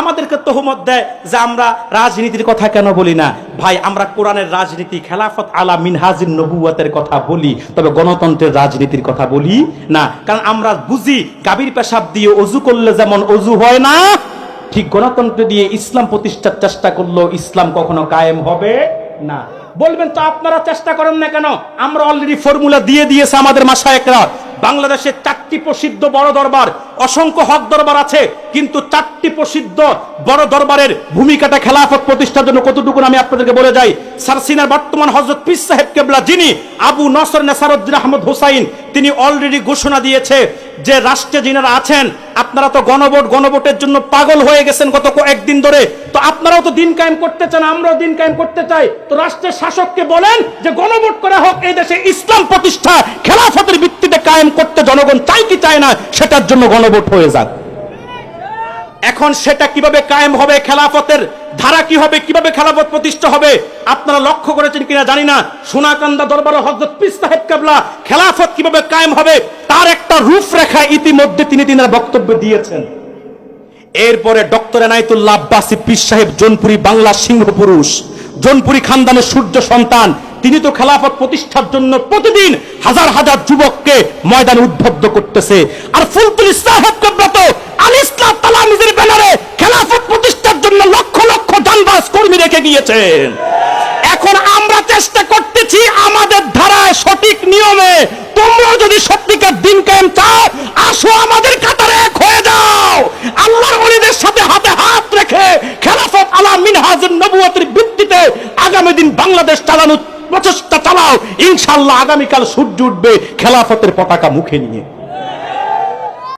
আমাদেরকে তহমত দেয় যে আমরা রাজনীতির কথা কেন বলি না। ভাই, আমরা কোরআনের রাজনীতি, খেলাফত আলা মিনহাজিন নবুয়াতের কথা বলি, তবে গণতন্ত্রের রাজনীতির কথা বলি না। কারণ আমরা বুঝি কাবির পেশাব দিয়ে অজু করলে যেমন অজু হয় না, ঠিক গণতন্ত্র দিয়ে ইসলাম প্রতিষ্ঠার চেষ্টা করলেও ইসলাম কখনো কায়েম হবে না। বলবেন, তো আপনারা চেষ্টা করেন না কেন? আমরা অলরেডি ফর্মুলা দিয়ে দিয়েছে আমাদের মাসায়করা বাংলাদেশের চারটি প্রসিদ্ধ বড় দরবার, অসংখ্য হক দরবার আছে, কিন্তু চারটি প্রসিদ্ধ বড় দরবারের ভূমিকাটা খেলাফত প্রতিষ্ঠার জন্য কতটুকু আমি আপনাদেরকে বলে যাই। সারসিনার বর্তমান হজরত পিস সাহেব কেবলা, যিনি আবু নসর নেসারুদ্দিন আহমদ হুসাইন, তিনি অলরেডি ঘোষণা দিয়েছে যে রাষ্ট্রে যিনারা আছেন, আপনারা তো গণভোট, গণভোটের জন্য পাগল হয়ে গেছেন গত একদিন ধরে। তো আপনারাও তো দিন কায়েম করতে চান, আমরাও দিন কায়েম করতে চাই। তো রাষ্ট্রের শাসককে বলেন যে গণভোট করা হোক, এই দেশে ইসলাম প্রতিষ্ঠা, খেলাফতের ভিত্তিতে কায়েম করতে জনগণ চাই কি চায় না, সেটার জন্য গণভোট হয়ে যাক। এখন সেটা কীভাবে কায়েম হবে, খেলাফতের ধারা কি হবে, কীভাবে খেলাফত প্রতিষ্ঠা হবে, আপনারা লক্ষ্য করেছেন কিনা জানি না। সোনাকান্দা দরবার হজরত পিস সাহেব কাবলা, খেলাফত কীভাবে কায়েম হবে, তার একটা রূপরেখা ইতিমধ্যে তিনি তিনার বক্তব্য দিয়েছেন। এরপরে ডক্টর এনায়তুল্লাহ আব্বাসী পীর সাহেব জোনপুরি বাংলা সিংহ পুরুষ, জোনপুরি খানদানের সূর্য সন্তান, তিনি তো খেলাফত প্রতিষ্ঠার জন্য প্রতিদিন হাজার হাজার যুবককে ময়দানে উদ্বুদ্ধ করতেছে। আর ফুলতুল সাহেব কেবলা তো আল ইসলাম তালামিজের ব্যানারে খেলাফত প্রতিষ্ঠার জন্য লক্ষ লক্ষ জানবাস গিয়েছেন এখন আমরা চেষ্টা করতেছি আমাদের ধারায় সঠিক নিয়মে। তোমরা যদি সত্যিকার দিন কায়েম চাও, আসো আমাদের কাতারে এক হয়ে যাও। আল্লাহর ওলিদের সাথে হাতে হাত রেখে খেলাফত আলা মিনহাজুন নবুয়তের ভিত্তিতে আগামী দিন বাংলাদেশ চালানোর প্রচেষ্টা চালাও। ইনশাআল্লাহ আগামীকাল সূর্য উঠবে খেলাফতের পতাকা মুখে নিয়ে।